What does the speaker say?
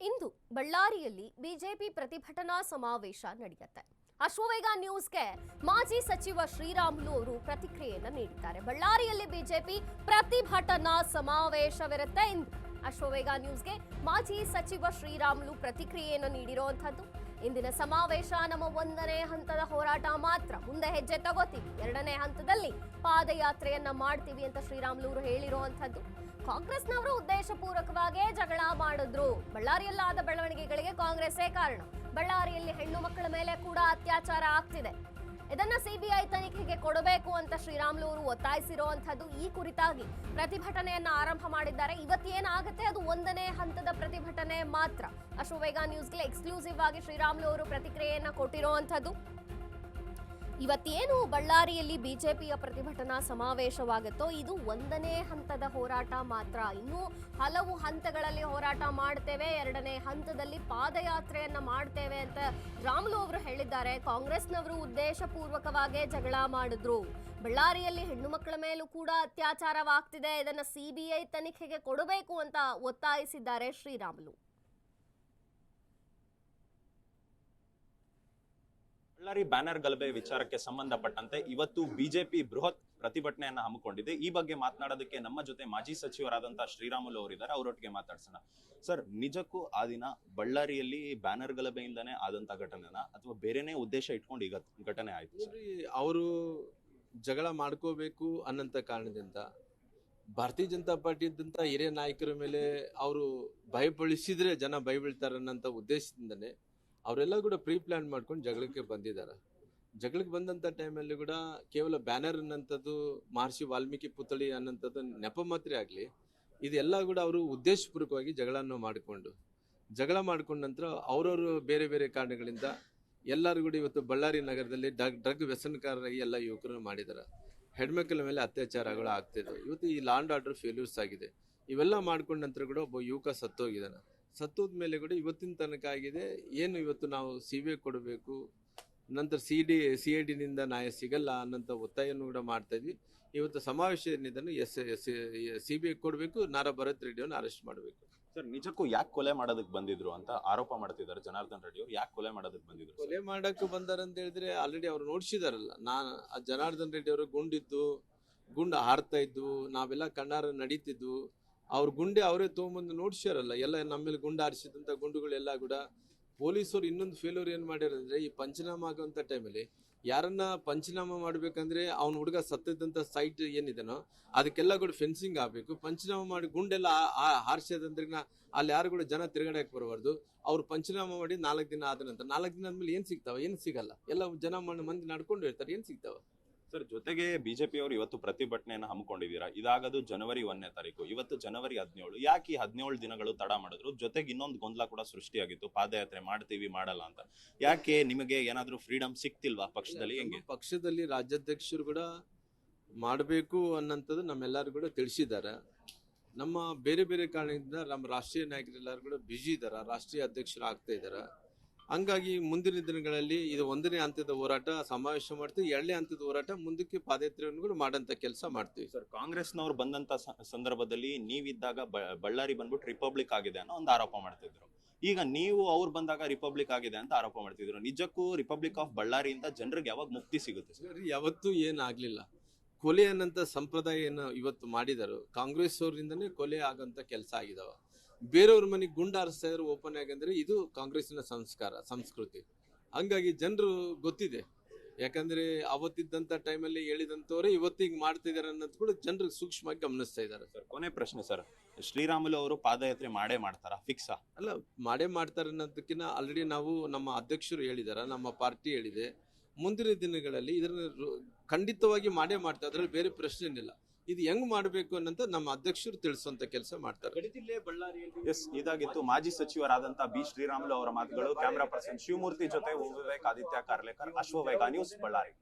ಇಂದು ಬಳ್ಳಾರಿಯಲ್ಲಿ ಬಿಜೆಪಿ ಪ್ರತಿಭಟನಾ ಸಮಾವೇಶ ನಡೆಯುತ್ತೆ. ಅಶ್ವವೇಗ ನ್ಯೂಸ್ಗೆ ಮಾಜಿ ಸಚಿವ ಶ್ರೀರಾಮುಲು ಅವರು ಪ್ರತಿಕ್ರಿಯೆಯನ್ನು ನೀಡಿದ್ದಾರೆ. ಬಳ್ಳಾರಿಯಲ್ಲಿ ಬಿಜೆಪಿ ಪ್ರತಿಭಟನಾ ಸಮಾವೇಶವಿರುತ್ತೆ ಇಂದು. ಅಶ್ವವೇಗ ನ್ಯೂಸ್ಗೆ ಮಾಜಿ ಸಚಿವ ಶ್ರೀರಾಮುಲು ಪ್ರತಿಕ್ರಿಯೆಯನ್ನು ನೀಡಿರುವಂಥದ್ದು. ಇಂದಿನ ಸಮಾವೇಶ ನಮ್ಮ ಒಂದನೇ ಹಂತದ ಹೋರಾಟ ಮಾತ್ರ. ಮುಂದೆ ಹೆಜ್ಜೆ ತಗೋತೀವಿ. ಎರಡನೇ ಹಂತದಲ್ಲಿ ಪಾದಯಾತ್ರೆಯನ್ನ ಮಾಡ್ತೀವಿ ಅಂತ ಶ್ರೀರಾಮುಲು ಅವರು ಹೇಳಿರುವಂತದ್ದು ಕಾಂಗ್ರೆಸ್ನವರು ಉದ್ದೇಶಪೂರ್ವಕವಾಗೇ ಜಗಳ ಮಾಡಿದ್ರು. ಬಳ್ಳಾರಿಯಲ್ಲಾದ ಬೆಳವಣಿಗೆಗಳಿಗೆ ಕಾಂಗ್ರೆಸ್ಸೇ ಕಾರಣ. ಬಳ್ಳಾರಿಯಲ್ಲಿ ಹೆಣ್ಣು ಮಕ್ಕಳ ಮೇಲೆ ಕೂಡ ಅತ್ಯಾಚಾರ ಆಗ್ತಿದೆ. ಇದನ್ನ ಸಿಬಿಐ ತನಿಖೆಗೆ ಕೊಡಬೇಕು ಅಂತ ಶ್ರೀರಾಮುಲು ಅವರು ಒತ್ತಾಯಿಸಿರುವಂತದ್ದು ಈ ಕುರಿತಾಗಿ ಪ್ರತಿಭಟನೆಯನ್ನ ಆರಂಭ ಮಾಡಿದ್ದಾರೆ. ಇವತ್ತೇನಾಗುತ್ತೆ? ಅದು ಒಂದನೇ ಹಂತದ ಪ್ರತಿಭಟನೆ ಮಾತ್ರ. ಅಶ್ವವೇಗ ನ್ಯೂಸ್ಗೆ ಎಕ್ಸ್ಕ್ಲೂಸಿವ್ ಆಗಿ ಶ್ರೀರಾಮುಲು ಅವರು ಪ್ರತಿಕ್ರಿಯೆಯನ್ನ ಕೊಟ್ಟಿರುವಂತದ್ದು ಇವತ್ತೇನು ಬಳ್ಳಾರಿಯಲ್ಲಿ ಬಿಜೆಪಿಯ ಪ್ರತಿಭಟನಾ ಸಮಾವೇಶವಾಗುತ್ತೋ ಇದು ಒಂದನೇ ಹಂತದ ಹೋರಾಟ ಮಾತ್ರ. ಇನ್ನೂ ಹಲವು ಹಂತಗಳಲ್ಲಿ ಹೋರಾಟ ಮಾಡ್ತೇವೆ, ಎರಡನೇ ಹಂತದಲ್ಲಿ ಪಾದಯಾತ್ರೆಯನ್ನ ಮಾಡ್ತೇವೆ ಅಂತ ರಾಮುಲು ಅವರು ಹೇಳಿದ್ದಾರೆ. ಕಾಂಗ್ರೆಸ್ನವರು ಉದ್ದೇಶಪೂರ್ವಕವಾಗೇ ಜಗಳ ಮಾಡಿದ್ರು. ಬಳ್ಳಾರಿಯಲ್ಲಿ ಹೆಣ್ಣು ಮಕ್ಕಳ ಮೇಲೂ ಕೂಡ ಅತ್ಯಾಚಾರವಾಗ್ತಿದೆ. ಇದನ್ನ ಸಿಬಿಐ ತನಿಖೆಗೆ ಕೊಡಬೇಕು ಅಂತ ಒತ್ತಾಯಿಸಿದ್ದಾರೆ ಶ್ರೀರಾಮುಲು. ಬಳ್ಳಾರಿ ಬ್ಯಾನರ್ ಗಲಭೆ ವಿಚಾರಕ್ಕೆ ಸಂಬಂಧಪಟ್ಟಂತೆ ಇವತ್ತು ಬಿಜೆಪಿ ಬೃಹತ್ ಪ್ರತಿಭಟನೆಯನ್ನ ಹಮ್ಮಿಕೊಂಡಿದೆ. ಈ ಬಗ್ಗೆ ಮಾತನಾಡೋದಕ್ಕೆ ನಮ್ಮ ಜೊತೆ ಮಾಜಿ ಸಚಿವರಾದಂತಹ ಶ್ರೀರಾಮುಲು ಅವರಿದ್ದಾರೆ. ಅವರೊಟ್ಟಿಗೆ ಮಾತಾಡ್ಸೋಣ. ಸರ್, ನಿಜಕ್ಕೂ ಆ ದಿನ ಬಳ್ಳಾರಿಯಲ್ಲಿ ಬ್ಯಾನರ್ ಗಲಭೆಯಿಂದನೇ ಆದಂತ ಘಟನೆನ ಅಥವಾ ಬೇರೆನೇ ಉದ್ದೇಶ ಇಟ್ಕೊಂಡು ಈಗ ಘಟನೆ ಆಯ್ತು ಅವರು ಜಗಳ ಮಾಡ್ಕೋಬೇಕು ಅನ್ನಂತ ಕಾರಣದಿಂದ ಭಾರತೀಯ ಜನತಾ ಪಾರ್ಟಿ ಇದ್ದಂತ ಹಿರಿಯ ನಾಯಕರ ಮೇಲೆ ಅವರು ಭಯಪಡಿಸಿದ್ರೆ ಜನ ಭಯ ಬೀಳ್ತಾರೆ ಅನ್ನೋಂಥ ಉದ್ದೇಶದಿಂದನೇ ಅವರೆಲ್ಲ ಕೂಡ ಪ್ರೀ ಪ್ಲಾನ್ ಮಾಡ್ಕೊಂಡು ಜಗಳಕ್ಕೆ ಬಂದಿದ್ದಾರೆ. ಜಗಳಕ್ಕೆ ಬಂದಂಥ ಟೈಮಲ್ಲಿ ಕೂಡ ಕೇವಲ ಬ್ಯಾನರ್ ಅನ್ನಂಥದ್ದು, ಮಹರ್ಷಿ ವಾಲ್ಮೀಕಿ ಪುತ್ಥಳಿ ಅನ್ನೋಂಥದ್ದು ನೆಪ ಮಾತ್ರ ಆಗಲಿ, ಇದೆಲ್ಲ ಕೂಡ ಅವರು ಉದ್ದೇಶಪೂರ್ವಕವಾಗಿ ಜಗಳವನ್ನು ಮಾಡಿಕೊಂಡು, ಜಗಳ ಮಾಡಿಕೊಂಡ ನಂತರ ಅವರವರು ಬೇರೆ ಬೇರೆ ಕಾರಣಗಳಿಂದ ಎಲ್ಲರೂ ಕೂಡ ಇವತ್ತು ಬಳ್ಳಾರಿ ನಗರದಲ್ಲಿ ಡ್ರಗ್ ಡ್ರಗ್ ವ್ಯಸನಕಾರರಾಗಿ ಎಲ್ಲ ಯುವಕರು ಮಾಡಿದ್ದಾರೆ. ಹೆಣ್ಮಕ್ಳ ಮೇಲೆ ಅತ್ಯಾಚಾರಗಳು ಆಗ್ತಿದೆ. ಇವತ್ತು ಈ ಲಾಂಡ್ ಆರ್ಡರ್ ಫೇಲ್ಯೂರ್ಸ್ ಆಗಿದೆ. ಇವೆಲ್ಲ ಮಾಡ್ಕೊಂಡ ನಂತರ ಕೂಡ ಒಬ್ಬ ಯುವಕ ಸತ್ತೋಗಿದ್ದಾನೆ. ಸತ್ತೋದ ಮೇಲೆ ಕೂಡ ಇವತ್ತಿನ ತನಕ ಆಗಿದೆ. ಏನು ಇವತ್ತು ನಾವು ಸಿ ಬಿ ಐ ಕೊಡಬೇಕು? ನಂತರ ಸಿ ಡಿ ಸಿ ಐ ಡಿನಿಂದ ನ್ಯಾಯ ಸಿಗಲ್ಲ ಅನ್ನೋಂಥ ಒತ್ತಾಯವನ್ನು ಕೂಡ ಮಾಡ್ತಾ ಇದ್ವಿ. ಇವತ್ತು ಸಮಾವೇಶ ಏನಿದೆ yes yes C B I ಕೊಡಬೇಕು ನಾರ ಭರತ್ ರೆಡ್ಡಿಯನ್ನು ಅರೆಸ್ಟ್ ಮಾಡಬೇಕು. ಸರ್ ನಿಜಕ್ಕೂ ಯಾಕೆ ಕೊಲೆ ಮಾಡೋದಕ್ಕೆ ಬಂದಿದ್ರು ಅಂತ ಆರೋಪ ಮಾಡ್ತಿದ್ದಾರೆ ಜನಾರ್ದನ್ ರೆಡ್ಡಿ ಅವರು? ಯಾಕೆ ಕೊಲೆ ಮಾಡೋದಕ್ಕೆ ಬಂದಿದ್ರು ಕೊಲೆ ಮಾಡಕ್ಕೆ ಬಂದಾರ ಅಂತ ಹೇಳಿದ್ರೆ ಆಲ್ರೆಡಿ ಅವ್ರು ನೋಡ್ಸಿದಾರಲ್ಲ. ನಾನು ಆ ಜನಾರ್ದನ್ ರೆಡ್ಡಿ ಅವರು ಗುಂಡಿದ್ದು ಗುಂಡು ಹಾರ್ತಾ ಇದ್ದು ನಾವೆಲ್ಲ ಕಣ್ಣಾರ ನಡೀತಿದ್ವು. ಅವ್ರ ಗುಂಡೆ ಅವರೇ ತೊಗೊಂಬಂದು ನೋಡ್ಸ್ಯಾರಲ್ಲ, ಎಲ್ಲ ನಮ್ಮ ಮೇಲೆ ಗುಂಡು ಹಾರಿಸಿದಂಥ ಗುಂಡುಗಳೆಲ್ಲ ಕೂಡ ಪೊಲೀಸರು ಇನ್ನೊಂದು ಫೇಲ್ಯೂರ್ ಏನು ಮಾಡ್ಯಾರಂದ್ರೆ ಈ ಪಂಚನಾಮ ಆಗೋಂಥ ಟೈಮಲ್ಲಿ ಯಾರನ್ನ ಪಂಚನಾಮ ಮಾಡ್ಬೇಕಂದ್ರೆ ಅವ್ನ ಹುಡುಗ ಸತ್ತಿದ್ದಂಥ ಸೈಟ್ ಏನಿದೆನೋ ಅದಕ್ಕೆಲ್ಲ ಕೂಡ ಫೆನ್ಸಿಂಗ್ ಆಗಬೇಕು. ಪಂಚನಾಮ ಮಾಡಿ ಗುಂಡೆಲ್ಲ ಹಾರಿಸೋದಂದ್ರೆ ಅಲ್ಲಿ ಯಾರು ಕೂಡ ಜನ ತಿರುಗಾಡಕ್ಕೆ ಬರಬಾರ್ದು. ಅವ್ರು ಪಂಚನಾಮ ಮಾಡಿ ನಾಲ್ಕು ದಿನ ಆದ ನಂತರ, ನಾಲ್ಕು ದಿನ ಆದ್ಮೇಲೆ ಏನ್ ಸಿಗ್ತಾವ? ಏನ್ ಸಿಗಲ್ಲ. ಎಲ್ಲ ಜನ ಮಂದಿ ನಡ್ಕೊಂಡು ಇರ್ತಾರೆ ಏನ್ ಸಿಗ್ತಾವ? ಸರ್ ಜೊತೆಗೆ ಬಿಜೆಪಿ ಅವರು ಇವತ್ತು ಪ್ರತಿಭಟನೆಯನ್ನು ಹಮ್ಮಿಕೊಂಡಿದ್ದೀರಾ? ಇದಾಗದು ಜನವರಿ ಒಂದನೇ ತಾರೀಕು. ಇವತ್ತು ಜನವರಿ ಹದಿನೇಳು. ಯಾಕೆ ಈ ಹದಿನೇಳು ದಿನಗಳು ತಡ ಮಾಡಿದ್ರು? ಜೊತೆಗೆ ಇನ್ನೊಂದು ಗೊಂದಲ ಕೂಡ ಸೃಷ್ಟಿಯಾಗಿತ್ತು. ಪಾದಯಾತ್ರೆ ಮಾಡ್ತೀವಿ ಮಾಡಲ್ಲ ಅಂತ. ಯಾಕೆ ನಿಮಗೆ ಏನಾದರೂ ಫ್ರೀಡಮ್ ಸಿಕ್ತಿಲ್ವಾ ಪಕ್ಷದಲ್ಲಿ? ಹೆಂಗೆ? ಪಕ್ಷದಲ್ಲಿ ರಾಜ್ಯಾಧ್ಯಕ್ಷರು ಕೂಡ ಮಾಡಬೇಕು ಅನ್ನೋಂಥದ್ದು ನಮ್ಮೆಲ್ಲರೂ ಕೂಡ ತಿಳಿಸಿದ್ದಾರೆ. ನಮ್ಮ ಬೇರೆ ಬೇರೆ ಕಾರಣದಿಂದ ನಮ್ಮ ರಾಷ್ಟ್ರೀಯ ನಾಯಕರೆಲ್ಲರೂ ಕೂಡ ಬ್ಯುಸಿ ಇದ್ದಾರೆ. ರಾಷ್ಟ್ರೀಯ ಅಧ್ಯಕ್ಷರು ಆಗ್ತಾ ಇದ್ದಾರೆ. ಹಂಗಾಗಿ ಮುಂದಿನ ದಿನಗಳಲ್ಲಿ ಇದು ಒಂದನೇ ಹಂತದ ಹೋರಾಟ ಸಮಾವೇಶ ಮಾಡ್ತೀವಿ ಎರಡನೇ ಹಂತದ ಹೋರಾಟ ಮುಂದಕ್ಕೆ ಪಾದಯಾತ್ರೆಯನ್ನು ಮಾಡಂತ ಮಾಡೋಂಥ ಕೆಲಸ ಮಾಡ್ತೀವಿ. ಸರ್ ಕಾಂಗ್ರೆಸ್ನವ್ರು ಬಂದಂತ ಸಂದರ್ಭದಲ್ಲಿ ನೀವಿದ್ದಾಗ ಬಳ್ಳಾರಿ ಬಂದ್ಬಿಟ್ಟು ರಿಪಬ್ಲಿಕ್ ಆಗಿದೆ ಅನ್ನೋ ಒಂದು ಆರೋಪ ಮಾಡ್ತಿದ್ರು. ಈಗ ನೀವು ಅವ್ರು ಬಂದಾಗ ರಿಪಬ್ಲಿಕ್ ಆಗಿದೆ ಅಂತ ಆರೋಪ ಮಾಡ್ತಿದ್ರು. ನಿಜಕ್ಕೂ ರಿಪಬ್ಲಿಕ್ ಆಫ್ ಬಳ್ಳಾರಿಯಿಂದ ಜನರಿಗೆ ಯಾವಾಗ ಮುಕ್ತಿ ಸಿಗುತ್ತೆ ಸರ್? ಸರಿ, ಯಾವತ್ತೂ ಏನಾಗ್ಲಿಲ್ಲ ಕೊಲೆ ಅನ್ನಂತ ಸಂಪ್ರದಾಯ ಏನು ಇವತ್ತು ಮಾಡಿದರು. ಕಾಂಗ್ರೆಸ್ ಅವರಿಂದನೇ ಕೊಲೆ ಆಗಂತ ಕೆಲಸ ಆಗಿದಾವ. ಬೇರೆಯವ್ರ ಮನೆಗೆ ಗುಂಡು ಹಾರಿಸ್ತಾ ಇದ್ರು ಓಪನ್ ಆಗಂದ್ರೆ ಇದು ಕಾಂಗ್ರೆಸ್ಸಿನ ಸಂಸ್ಕಾರ ಸಂಸ್ಕೃತಿ. ಹಂಗಾಗಿ ಜನರು ಗೊತ್ತಿದೆ. ಯಾಕಂದ್ರೆ ಅವತ್ತಿದ್ದಂತ ಟೈಮಲ್ಲಿ ಹೇಳಿದಂತವ್ರೆ ಇವತ್ತಿಗೆ ಮಾಡ್ತಿದ್ದಾರೆ ಮಾಡ್ತಿದಾರೆ ಅನ್ನೋದು ಕೂಡ ಜನರು ಸೂಕ್ಷ್ಮವಾಗಿ ಗಮನಿಸ್ತಾ ಇದ್ದಾರೆ ಸರ್ ಕೊನೆ ಪ್ರಶ್ನೆ ಸರ್. ಶ್ರೀರಾಮುಲು ಅವರು ಪಾದಯಾತ್ರೆ ಮಾಡೇ ಮಾಡ್ತಾರ? ಫಿಕ್ಸಾ ಅಲ್ಲ ಮಾಡೇ ಮಾಡ್ತಾರೆ ಅನ್ನೋದಕ್ಕಿಂತ ಆಲ್ರೆಡಿ ನಾವು ನಮ್ಮ ಅಧ್ಯಕ್ಷರು ಹೇಳಿದಾರ ನಮ್ಮ ಪಾರ್ಟಿ ಹೇಳಿದೆ. ಮುಂದಿನ ದಿನಗಳಲ್ಲಿ ಇದನ್ನ ಖಂಡಿತವಾಗಿ ಮಾಡೇ ಮಾಡ್ತಾರೆ ಅದರಲ್ಲಿ ಬೇರೆ ಪ್ರಶ್ನೆ ಏನಿಲ್ಲ ಇದು ಹೆಂಗ್ ಮಾಡಬೇಕು ಅನ್ನಂತ ನಮ್ಮ ಅಧ್ಯಕ್ಷರು ತಿಳಿಸುವಂತ ಕೆಲಸ ಮಾಡ್ತಾರೆ. ಎಸ್ ಇದಾಗಿತ್ತು. ಮಾಜಿ ಸಚಿವರಾದಂತಹ ಬಿ ಶ್ರೀರಾಮುಲು ಅವರ ಮಾತುಗಳು. ಕ್ಯಾಮರಾ ಪರ್ಸನ್ ಶಿವಮೂರ್ತಿ ಜೊತೆ ವಿವೇಕ್ ಆದಿತ್ಯ ಕಾರ್ಲೇಕರ್ ಅಶ್ವವೇಗ ನ್ಯೂಸ್ ಬಳ್ಳಾರಿ.